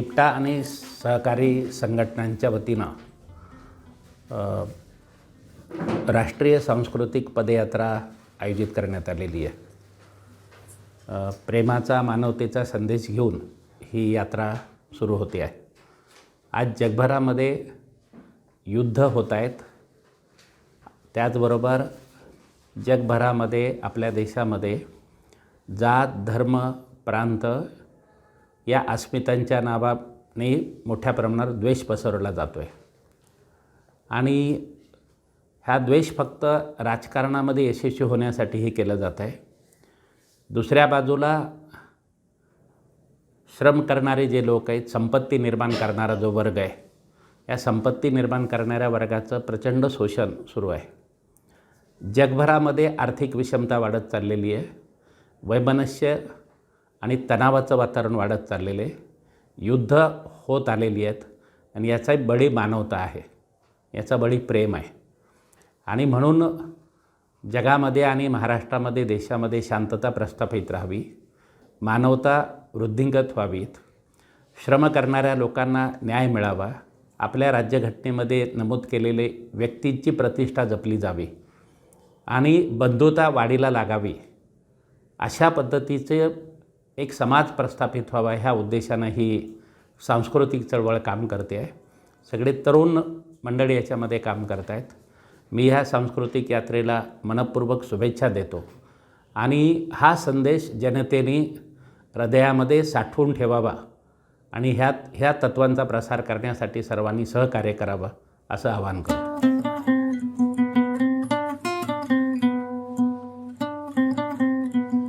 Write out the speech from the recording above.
इप्टा आणि सहकारी संघटनांच्या वतीनं राष्ट्रीय सांस्कृतिक पदयात्रा आयोजित करण्यात आलेली आहे. प्रेमाचा मानवतेचा संदेश घेऊन ही यात्रा सुरू होते आहे. आज जगभरामध्ये युद्ध होत आहेत. त्याचबरोबर जगभरामध्ये आपल्या देशामध्ये जात धर्म प्रांत या अस्मितांच्या नावाने मोठ्या प्रमाणावर द्वेष पसरवला जातो आहे आणि हा द्वेष फक्त राजकारणामध्ये यशस्वी होण्यासाठीही केलं जात आहे दुसऱ्या बाजूला श्रम करणारे जे लोक आहेत संपत्ती निर्माण करणारा जो वर्ग आहे या संपत्ती निर्माण करणाऱ्या वर्गाचं प्रचंड शोषण सुरू आहे. जगभरामध्ये आर्थिक विषमता वाढत चाललेली आहे. वैमनस्य आणि तणावाचं वातावरण वाढत चाललेलं आहे. युद्ध होत आलेली आहेत आणि याचाही बळी मानवता आहे. याचा बळी प्रेम आहे. आणि म्हणून जगामध्ये आणि महाराष्ट्रामध्ये देशामध्ये शांतता प्रस्थापित राहावी मानवता वृद्धिंगत व्हावीत श्रम करणाऱ्या लोकांना न्याय मिळावा आपल्या राज्यघटनेमध्ये नमूद केलेले व्यक्तींची प्रतिष्ठा जपली जावी आणि बंधुता वाढीला लागावी अशा पद्धतीचे एक समाज प्रस्थापित व्हावा ह्या उद्देशानं ही सांस्कृतिक चळवळ काम करते आहे. सगळे तरुण मंडळी याच्यामध्ये काम करत आहेत मी ह्या सांस्कृतिक यात्रेला मनपूर्वक शुभेच्छा देतो. आणि हा संदेश जनतेने हृदयामध्ये साठवून ठेवावा आणि ह्यात ह्या तत्वांचा प्रसार करण्यासाठी सर्वांनी सहकार्य करावं असं आवाहन करतो.